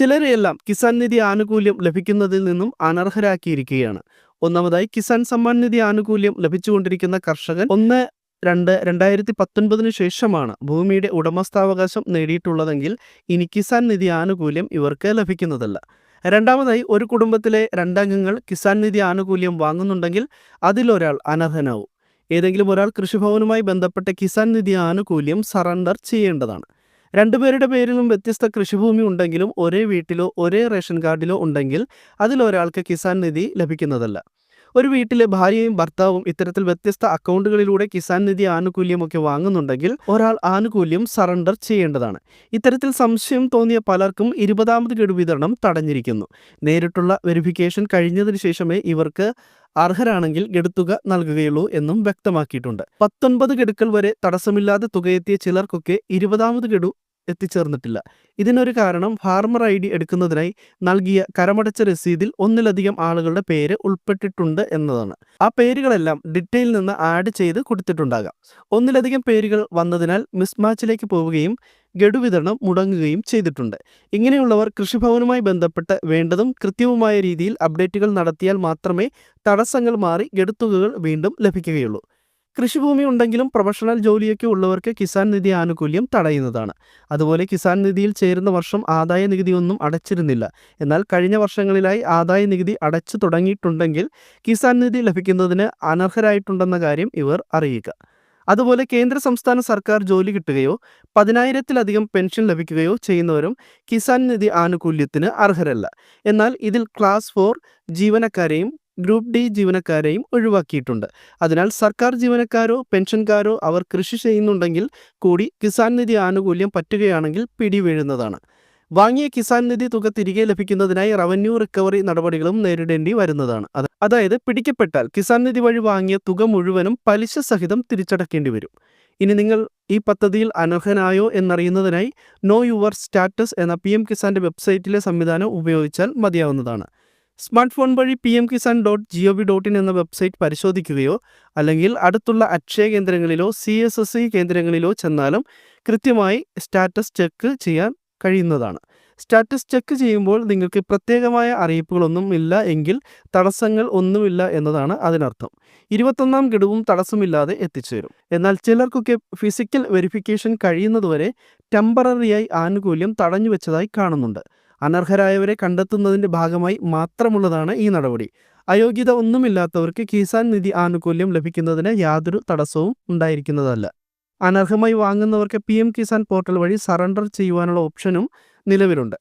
ചിലരെയെല്ലാം കിസാൻ നിധി ആനുകൂല്യം ലഭിക്കുന്നതിൽ നിന്നും അനർഹരാക്കിയിരിക്കുകയാണ്. ഒന്നാമതായി കിസാൻ സമ്മാൻ നിധി ആനുകൂല്യം ലഭിച്ചുകൊണ്ടിരിക്കുന്ന കർഷകൻ ഒന്ന് രണ്ട് രണ്ടായിരത്തി പത്തൊൻപതിന് ശേഷമാണ് ഭൂമിയുടെ ഉടമസ്ഥാവകാശം നേടിയിട്ടുള്ളതെങ്കിൽ ഇനി കിസാൻ നിധി ആനുകൂല്യം ഇവർക്ക് ലഭിക്കുന്നതല്ല. രണ്ടാമതായി ഒരു കുടുംബത്തിലെ രണ്ടംഗങ്ങൾ കിസാൻ നിധി ആനുകൂല്യം വാങ്ങുന്നുണ്ടെങ്കിൽ അതിലൊരാൾ അനർഹനാവും. ഏതെങ്കിലും ഒരാൾ കൃഷിഭവനുമായി ബന്ധപ്പെട്ട കിസാൻ നിധി ആനുകൂല്യം സറണ്ടർ ചെയ്യേണ്ടതാണ്. രണ്ടുപേരുടെ പേരിലും വ്യത്യസ്ത കൃഷിഭൂമി ഉണ്ടെങ്കിലും ഒരേ വീട്ടിലോ ഒരേ റേഷൻ കാർഡിലോ ഉണ്ടെങ്കിൽ അതിലൊരാൾക്ക് കിസാൻ നിധി ലഭിക്കുന്നതല്ല. ഒരു വീട്ടിലെ ഭാര്യയും ഭർത്താവും ഇത്തരത്തിൽ വ്യത്യസ്ത അക്കൗണ്ടുകളിലൂടെ കിസാൻ നിധി ആനുകൂല്യമൊക്കെ വാങ്ങുന്നുണ്ടെങ്കിൽ ഒരാൾ ആനുകൂല്യം സറണ്ടർ ചെയ്യേണ്ടതാണ്. ഇത്തരത്തിൽ സംശയം തോന്നിയ പലർക്കും ഇരുപതാമത് ഗഡു വിതരണം തടഞ്ഞിരിക്കുന്നു. നേരിട്ടുള്ള വെരിഫിക്കേഷൻ കഴിഞ്ഞതിന് ശേഷമേ ഇവർക്ക് അർഹരാണെങ്കിൽ ഗഡുത്തുക നൽകുകയുള്ളൂ എന്നും വ്യക്തമാക്കിയിട്ടുണ്ട്. പത്തൊൻപത് ഗഡുക്കൾ വരെ തടസ്സമില്ലാതെ തുകയെത്തിയ ചിലർക്കൊക്കെ ഇരുപതാമത് ഗഡു എത്തിച്ചേർന്നിട്ടില്ല. ഇതിനൊരു കാരണം ഫാർമർ ഐ ഡി എടുക്കുന്നതിനായി നൽകിയ കരമടച്ച രസീതിൽ ഒന്നിലധികം ആളുകളുടെ പേര് ഉൾപ്പെട്ടിട്ടുണ്ട് എന്നതാണ്. ആ പേരുകളെല്ലാം ഡിറ്റെയിൽ നിന്ന് ആഡ് ചെയ്ത് കൊടുത്തിട്ടുണ്ടാകാം. ഒന്നിലധികം പേരുകൾ വന്നതിനാൽ മിസ്മാച്ചിലേക്ക് പോവുകയും ഗഡു വിതരണം മുടങ്ങുകയും ചെയ്തിട്ടുണ്ട്. ഇങ്ങനെയുള്ളവർ കൃഷിഭവനുമായി ബന്ധപ്പെട്ട് വേണ്ടതും കൃത്യവുമായ രീതിയിൽ അപ്ഡേറ്റുകൾ നടത്തിയാൽ മാത്രമേ തടസ്സങ്ങൾ മാറി ഗഡുത്തുകകൾ വീണ്ടും ലഭിക്കുകയുള്ളൂ. കൃഷിഭൂമി ഉണ്ടെങ്കിലും പ്രൊഫഷണൽ ജോലിയൊക്കെ ഉള്ളവർക്ക് കിസാൻ നിധി ആനുകൂല്യം തടയുന്നതാണ്. അതുപോലെ കിസാൻ നിധിയിൽ ചേരുന്ന വർഷം ആദായ നികുതിയൊന്നും അടച്ചിരുന്നില്ല. എന്നാൽ കഴിഞ്ഞ വർഷങ്ങളിലായി ആദായ നികുതി അടച്ചു തുടങ്ങിയിട്ടുണ്ടെങ്കിൽ കിസാൻ നിധി ലഭിക്കുന്നതിന് അനർഹരായിട്ടുണ്ടെന്ന കാര്യം ഇവർ അറിയുക. അതുപോലെ കേന്ദ്ര സംസ്ഥാന സർക്കാർ ജോലി കിട്ടുകയോ പതിനായിരത്തിലധികം പെൻഷൻ ലഭിക്കുകയോ ചെയ്യുന്നവരും കിസാൻ നിധി ആനുകൂല്യത്തിന് അർഹരല്ല. എന്നാൽ ഇതിൽ ക്ലാസ് ഫോർ ജീവനക്കാരെയും ഗ്രൂപ്പ് ഡി ജീവനക്കാരെയും ഒഴിവാക്കിയിട്ടുണ്ട്. അതിനാൽ സർക്കാർ ജീവനക്കാരോ പെൻഷൻകാരോ അവർ കൃഷി ചെയ്യുന്നുണ്ടെങ്കിൽ കൂടി കിസാൻ നിധി ആനുകൂല്യം പറ്റുകയാണെങ്കിൽ പിടിവീഴുന്നതാണ്. വാങ്ങിയ കിസാൻ നിധി തുക തിരികെ ലഭിക്കുന്നതിനായി റവന്യൂ റിക്കവറി നടപടികളും നേരിടേണ്ടി വരുന്നതാണ്. അതായത് പിടിക്കപ്പെട്ടാൽ കിസാൻ നിധി വഴി വാങ്ങിയ തുക മുഴുവനും പലിശ സഹിതം തിരിച്ചടക്കേണ്ടി വരും. ഇനി നിങ്ങൾ ഈ പദ്ധതിയിൽ അനർഹനായോ എന്നറിയുന്നതിനായി നോ യുവർ സ്റ്റാറ്റസ് എന്ന പി എം കിസാന്റെ വെബ്സൈറ്റിലെ സംവിധാനം ഉപയോഗിച്ചാൽ മതിയാവുന്നതാണ്. സ്മാർട്ട് ഫോൺ വഴി P M Kisan dot G O V dot in എന്ന വെബ്സൈറ്റ് പരിശോധിക്കുകയോ അല്ലെങ്കിൽ അടുത്തുള്ള അക്ഷയ കേന്ദ്രങ്ങളിലോ സി എസ് എസ് ഇ കേന്ദ്രങ്ങളിലോ ചെന്നാലും കൃത്യമായി സ്റ്റാറ്റസ് ചെക്ക് ചെയ്യാൻ കഴിയുന്നതാണ്. സ്റ്റാറ്റസ് ചെക്ക് ചെയ്യുമ്പോൾ നിങ്ങൾക്ക് പ്രത്യേകമായ അറിയിപ്പുകളൊന്നും ഇല്ല എങ്കിൽ തടസ്സങ്ങൾ ഒന്നുമില്ല എന്നതാണ് അതിനർത്ഥം. ഇരുപത്തൊന്നാം ഗഡുവും തടസ്സമില്ലാതെ എത്തിച്ചേരും. എന്നാൽ ചിലർക്കൊക്കെ ഫിസിക്കൽ വെരിഫിക്കേഷൻ കഴിയുന്നതുവരെ ടെമ്പററിയായി ആനുകൂല്യം തടഞ്ഞു വെച്ചതായി കാണുന്നുണ്ട്. അനർഹരായവരെ കണ്ടെത്തുന്നതിന്റെ ഭാഗമായി മാത്രമുള്ളതാണ് ഈ നടപടി. അയോഗ്യത ഒന്നുമില്ലാത്തവർക്ക് കിസാൻ നിധി ആനുകൂല്യം ലഭിക്കുന്നതിന് യാതൊരു തടസ്സവും ഉണ്ടായിരിക്കുന്നതല്ല. അനർഹമായി വാങ്ങുന്നവർക്ക് പി എം കിസാൻ പോർട്ടൽ വഴി സറണ്ടർ ചെയ്യുവാനുള്ള ഓപ്ഷനും നിലവിലുണ്ട്.